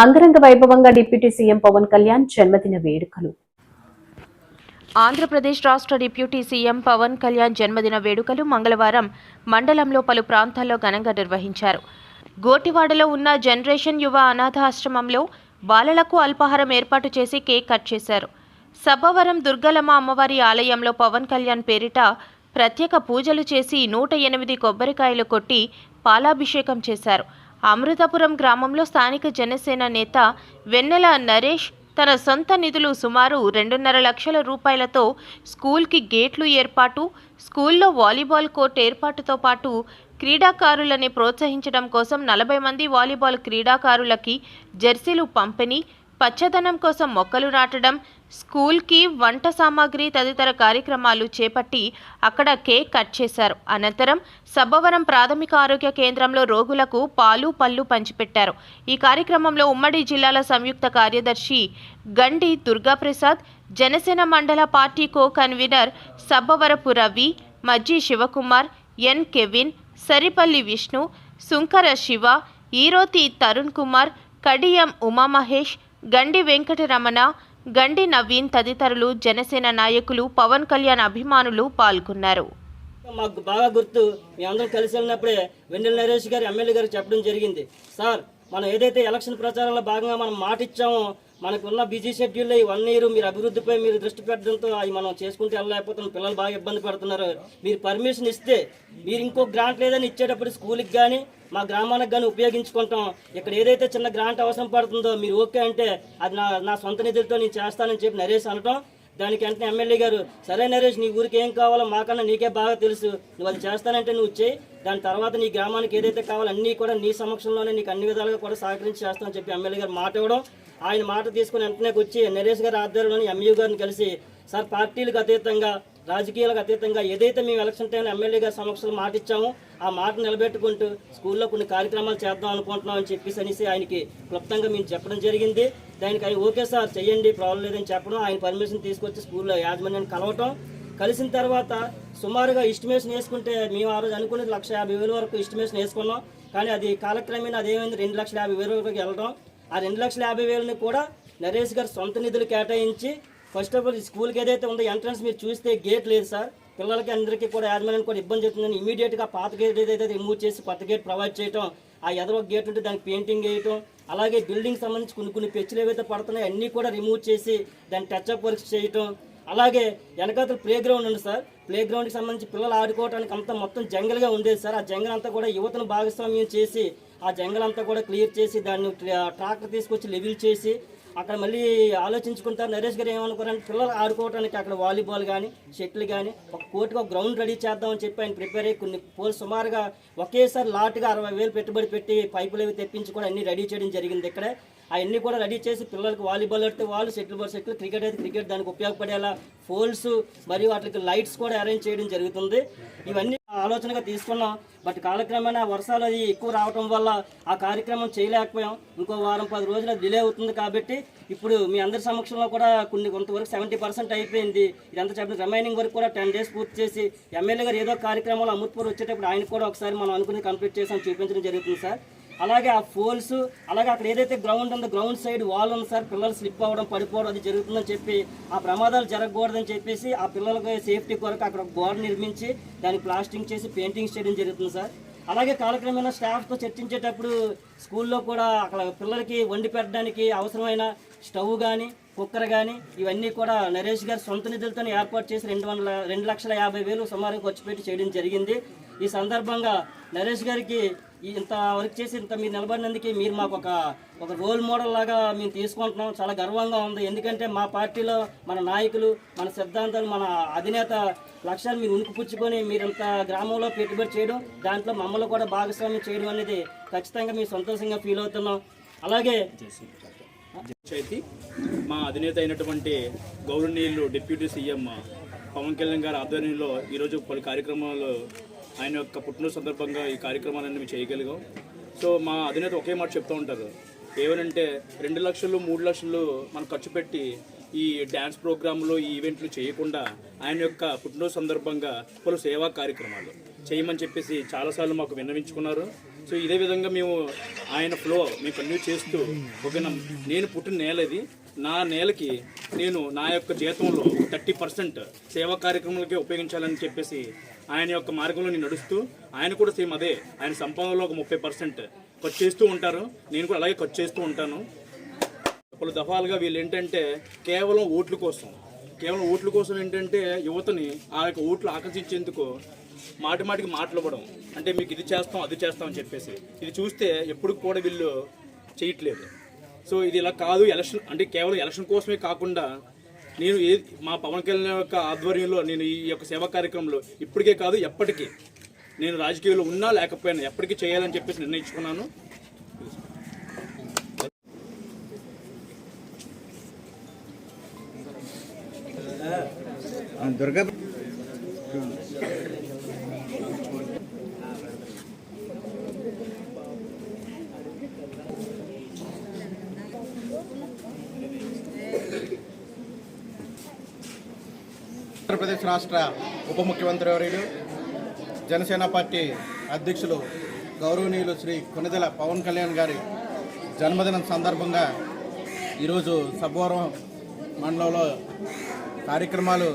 అంగరంగ వైభవంగా deputy CM Pawan Kalyan జన్మదిన వేడుకలు. ఆంధ్రప్రదేశ్ రాష్ట్ర డిప్యూటీ సీఎం పవన్ కళ్యాణ్ జన్మదిన వేడుకలు మంగళవారం మండలంలో పలు ప్రాంతాల్లో ఘనంగా నిర్వహించారు. గోటివాడలో ఉన్న జనరేషన్ యువ అనాథాశ్రమంలో బాలలకు అల్పాహారం ఏర్పాటు చేసి కేక్ కట్ చేశారు. సబ్బవరం దుర్గలమ్మ అమ్మవారి ఆలయంలో పవన్ కళ్యాణ్ పేరిట ప్రత్యేక పూజలు చేసి నూట ఎనిమిది కొబ్బరికాయలు కొట్టి పాలాభిషేకం చేశారు. అమృతపురం గ్రామంలో స్థానిక జనసేన నేత వెన్నెల నరేష్ తన సొంత నిధులు సుమారు రెండున్నర లక్షల రూపాయలతో స్కూల్కి గేట్లు ఏర్పాటు స్కూల్లో వాలీబాల్ కోర్ట్ ఏర్పాటుతో పాటు క్రీడాకారులని ప్రోత్సహించడం కోసం నలభై మంది వాలీబాల్ క్రీడాకారులకి జెర్సీలు పంపిణీ పచ్చదనం కోసం మొక్కలు నాటడం స్కూల్కి వంట సామాగ్రి తదితర కార్యక్రమాలు చేపట్టి అక్కడ కేక్ కట్ చేశారు. అనంతరం సబ్బవరం ప్రాథమిక ఆరోగ్య కేంద్రంలో రోగులకు పాలు పళ్ళు పంచిపెట్టారు. ఈ కార్యక్రమంలో ఉమ్మడి జిల్లాల సంయుక్త కార్యదర్శి గండి దుర్గాప్రసాద్ జనసేన మండల party co convener Sabbavarapu Ravi Majji Sivakumar N Kevin Saripalli Vishnu Sunkara Siva Eroti Tarun Kumar Kadiyam Umamahesh Gandi Venkataramana Gandi Naveen తదితరులు జనసేన నాయకులు పవన్ కళ్యాణ్ అభిమానులు పాల్గొన్నారు. మాకు బాగా గుర్తు మీ అందరం కలిసి వెళ్ళినప్పుడే వెన్నెల నరేష్ గారు ఎమ్మెల్యే గారు చెప్పడం జరిగింది. సార్ మనం ఏదైతే ఎలక్షన్ ప్రచారంలో భాగంగా మనం మాట ఇచ్చామో మనకున్న బిజీ షెడ్యూల్లో ఈ వన్ ఇయర్ మీరు అభివృద్ధిపై మీరు దృష్టి పెట్టడంతో అవి మనం చేసుకుంటూ వెళ్ళలేకపోతున్నాం పిల్లలు బాగా ఇబ్బంది పడుతున్నారు. మీరు పర్మిషన్ ఇస్తే మీరు ఇంకో గ్రాంట్ లేదని ఇచ్చేటప్పుడు స్కూల్కి కానీ మా గ్రామానికి కానీ ఉపయోగించుకుంటాం. ఇక్కడ ఏదైతే చిన్న గ్రాంట్ అవసరం పడుతుందో మీరు ఓకే అంటే అది నా నా సొంత నిధులతో నేను చేస్తానని చెప్పి నరేష్ అనటం. దానికి వెంటనే ఎమ్మెల్యే గారు సరే నరేష్ నీ ఊరికి ఏం కావాలో మాకన్నా నీకే బాగా తెలుసు. నువ్వు అది చేస్తానంటే నువ్వు చేయి దాని తర్వాత నీ గ్రామానికి ఏదైతే కావాలో అన్నీ కూడా నీ సమక్షంలోనే నీకు అన్ని విధాలుగా కూడా సహకరించి చేస్తానని చెప్పి ఎమ్మెల్యే గారు మాట ఇవ్వడం ఆయన మాట తీసుకుని వెంటనే వచ్చి నరేష్ గారి ఆధ్వర్యంలోని ఎంయూ గారిని కలిసి సార్ పార్టీలకు అతీతంగా రాజకీయాలకు అతీతంగా ఏదైతే మేము ఎలక్షన్ టైంలో ఎమ్మెల్యే గారి సమక్షంలో మాట ఇచ్చామో ఆ మాట నిలబెట్టుకుంటూ స్కూల్లో కొన్ని కార్యక్రమాలు చేద్దాం అనుకుంటున్నాం అని చెప్పేసి అనేసి ఆయనకి క్లుప్తంగా మేము చెప్పడం జరిగింది. దానికి ఆయన ఓకే సార్ చెయ్యండి ప్రాబ్లం లేదని చెప్పడం ఆయన పర్మిషన్ తీసుకొచ్చి స్కూల్లో యాజమాన్యాన్ని కలవటం. కలిసిన తర్వాత సుమారుగా ఇస్టిమేషన్ వేసుకుంటే మేము ఆ రోజు అనుకునేది లక్ష యాభై వేల వరకు ఇస్టిమేషన్ వేసుకున్నాం. కానీ అది కాలక్రమేణా అదేమైంది రెండు లక్షల యాభై వేల వరకు వెళ్ళడం ఆ రెండు లక్షల యాభై వేలని కూడా నరేష్ గారు సొంత నిధులు కేటాయించి ఫస్ట్ ఆఫ్ ఆల్ ఈ స్కూల్కి ఏదైతే ఉందో ఎంట్రన్స్ మీరు చూస్తే గేట్ లేదు సార్ పిల్లలకి అందరికీ కూడా యాజమాన్యం కూడా ఇబ్బంది అవుతుందని ఇమీడియట్గా పాత గేట్ ఏదైతే రిమూవ్ చేసి కొత్త గేట్ ప్రొవైడ్ చేయటం ఆ ఎదరో గేట్ ఉంటే దానికి పెయింటింగ్ వేయటం అలాగే బిల్డింగ్ సంబంధించి కొన్ని కొన్ని పెచ్చులు ఏవైతే పడుతున్నాయో అన్నీ కూడా రిమూవ్ చేసి దాన్ని టచ్అప్ వర్క్స్ చేయటం. అలాగే వెనకాతల ప్లే గ్రౌండ్ ఉంది సార్ ప్లే గ్రౌండ్కి సంబంధించి పిల్లలు ఆడుకోవడానికి అంతా మొత్తం జంగల్గా ఉండేది సార్ ఆ జంగల్ అంతా కూడా యువతను భాగస్వామ్యం చేసి ఆ జంగల్ అంతా కూడా క్లియర్ చేసి దాన్ని ట్రాక్టర్ తీసుకొచ్చి లెవెల్ చేసి అక్కడ మళ్ళీ ఆలోచించుకుంటారు. నరేష్ గారు ఏమనుకున్నారంటే పిల్లలు ఆడుకోవడానికి అక్కడ వాలీబాల్ కానీ షటిల్ కానీ ఒక కోటిగా ఒక గ్రౌండ్ రెడీ చేద్దామని చెప్పి ఆయన ప్రిపేర్ అయ్యి కొన్ని పోల్ సుమారుగా ఒకేసారి లాట్గా అరవై వేలు పెట్టుబడి పెట్టి పైపులు అవి తెప్పించి కూడా అన్ని రెడీ చేయడం జరిగింది ఇక్కడ. అవన్నీ కూడా రెడీ చేసి పిల్లలకు వాలీబాల్ ఆడితే వాళ్ళు షటిల్ బాల్ షటిల్ క్రికెట్ అయితే క్రికెట్ దానికి ఉపయోగపడేలా పోల్స్ మరియు వాటికి లైట్స్ కూడా అరేంజ్ చేయడం జరుగుతుంది. ఇవన్నీ ఆలోచనగా తీసుకున్నాం. బట్ కాలక్రమేణా వర్షాలు అది ఎక్కువ రావటం వల్ల ఆ కార్యక్రమం చేయలేకపోయాం. ఇంకో వారం పది రోజులు డిలే అవుతుంది కాబట్టి ఇప్పుడు మీ అందరి సమక్షంలో కూడా కొన్ని కొంతవరకు సెవెంటీ పర్సెంట్ అయిపోయింది. ఇదంతా చెప్పిన రిమైనింగ్ వరకు కూడా టెన్ డేస్ పూర్తి చేసి ఎమ్మెల్యే గారు ఏదో కార్యక్రమాలు అమృత్పూర్ వచ్చేటప్పుడు ఆయన కూడా ఒకసారి మనం అనుకుని కంప్లీట్ చేసాం చూపించడం జరుగుతుంది సార్. అలాగే ఆ ఫోల్స్ అలాగే అక్కడ ఏదైతే గ్రౌండ్ ఉందో గ్రౌండ్ సైడ్ వాల్ ఉంది సార్ పిల్లలు స్లిప్ అవ్వడం పడిపోవడం అది జరుగుతుందని చెప్పి ఆ ప్రమాదాలు జరగకూడదని చెప్పేసి ఆ పిల్లలకి సేఫ్టీ కొరకు అక్కడ ఒక గోడ నిర్మించి దాన్ని ప్లాస్టింగ్ చేసి పెయింటింగ్ చేయడం జరుగుతుంది సార్. అలాగే కాలక్రమేణా స్టాఫ్తో చర్చించేటప్పుడు స్కూల్లో కూడా అక్కడ పిల్లలకి వండి పెట్టడానికి అవసరమైన స్టవ్ కానీ కుక్కర్ కానీ ఇవన్నీ కూడా నరేష్ గారు సొంత నిధులతో ఏర్పాటు చేసి రెండు వందల రెండు లక్షల యాభై వేలు సుమారు ఖర్చు పెట్టి చేయడం జరిగింది. ఈ సందర్భంగా నరేష్ గారికి ఇంత వర్క్ చేసి ఇంత మీరు నిలబడినందుకే మీరు మాకు ఒక ఒక రోల్ మోడల్ లాగా మేము తీసుకుంటున్నాం. చాలా గర్వంగా ఉంది. ఎందుకంటే మా పార్టీలో మన నాయకులు మన సిద్ధాంతాలు మన అధినేత లక్ష్యాన్ని మీరు ఉనికిపుచ్చుకొని మీరు ఇంత గ్రామంలో పెట్టుబడి చేయడం దాంట్లో మమ్మల్ని కూడా భాగస్వామ్యం చేయడం అనేది ఖచ్చితంగా మేము సంతోషంగా ఫీల్ అవుతున్నాం. అలాగే పంచాయతీ. మా అధినేత అయినటువంటి గౌరవనీయులు డిప్యూటీ సీఎం పవన్ కళ్యాణ్ గారి ఆధ్వర్యంలో ఈరోజు పలు కార్యక్రమాలు ఆయన యొక్క పుట్టినరోజు సందర్భంగా ఈ కార్యక్రమాలన్నీ మేము చేయగలిగాం. సో మా అధినేత ఒకే మాట చెప్తూ ఉంటారు. ఏమనంటే రెండు లక్షలు మూడు లక్షలు మనం ఖర్చు పెట్టి ఈ డ్యాన్స్ ప్రోగ్రాంలు ఈ ఈవెంట్లు చేయకుండా ఆయన యొక్క పుట్టినరోజు సందర్భంగా పలు సేవా కార్యక్రమాలు చేయమని చెప్పేసి చాలాసార్లు మాకు విన్నవించుకున్నారు. సో ఇదే విధంగా మేము ఆయన ఫ్లో మేము కంటిన్యూ చేస్తూ ఓకేనా? నేను పుట్టిన నేల ఇది నా నేలకి నేను నా యొక్క జీతంలో థర్టీ పర్సెంట్ సేవా కార్యక్రమాలకే ఉపయోగించాలని చెప్పేసి ఆయన యొక్క మార్గంలో నేను నడుస్తూ ఆయన కూడా సేమ్ అదే. ఆయన సంపాదనలో ఒక ముప్పై పర్సెంట్ ఖర్చు చేస్తూ ఉంటారు. నేను కూడా అలాగే ఖర్చు చేస్తూ ఉంటాను. పలు దఫాలుగా వీళ్ళు ఏంటంటే కేవలం ఓట్ల కోసం కేవలం ఓట్ల కోసం ఏంటంటే యువతని ఆ యొక్క ఓట్లు ఆకర్షించేందుకు మాటి మాటికి మాట్లాడడం. అంటే మీకు ఇది చేస్తాం అది చేస్తాం అని చెప్పేసి. ఇది చూస్తే ఎప్పుడు కూడా వీళ్ళు చేయట్లేదు. సో ఇది ఇలా కాదు ఎలక్షన్ అంటే కేవలం ఎలక్షన్ కోసమే కాకుండా నేను ఏ మా పవన్ కళ్యాణ్ యొక్క ఆధ్వర్యంలో నేను ఈ యొక్క సేవా కార్యక్రమంలో ఇప్పటికే కాదు ఎప్పటికీ నేను రాజకీయాల్లో ఉన్నా లేకపోయినా ఎప్పటికీ చేయాలని చెప్పేసి నిర్ణయించుకున్నాను. దుర్గా ఆంధ్రప్రదేశ్ రాష్ట్ర ఉప ముఖ్యమంత్రి వర్యులు జనసేన పార్టీ అధ్యక్షులు గౌరవనీయులు శ్రీ కొనిదెల పవన్ కళ్యాణ్ గారి జన్మదినం సందర్భంగా ఈరోజు సబ్బవరం మండలంలో కార్యక్రమాలు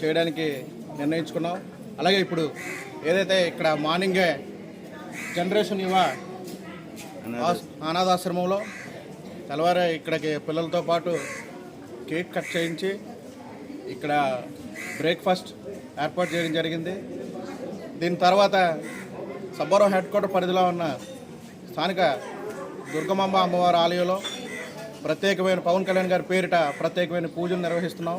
చేయడానికి నిర్ణయించుకున్నాం. అలాగే ఇప్పుడు ఏదైతే ఇక్కడ మార్నింగే జనరేషన్ యువ అనాథాశ్రమంలో తెల్లవారే ఇక్కడికి పిల్లలతో పాటు కేక్ కట్ చేయించి ఇక్కడ బ్రేక్ఫాస్ట్ ఏర్పాటు చేయడం జరిగింది. దీని తర్వాత సబ్బవరం హెడ్ క్వార్టర్ పరిధిలో ఉన్న స్థానిక దుర్గమాంబ అమ్మవారి ఆలయంలో ప్రత్యేకమైన పవన్ కళ్యాణ్ గారి పేరిట ప్రత్యేకమైన పూజలు నిర్వహిస్తున్నాం.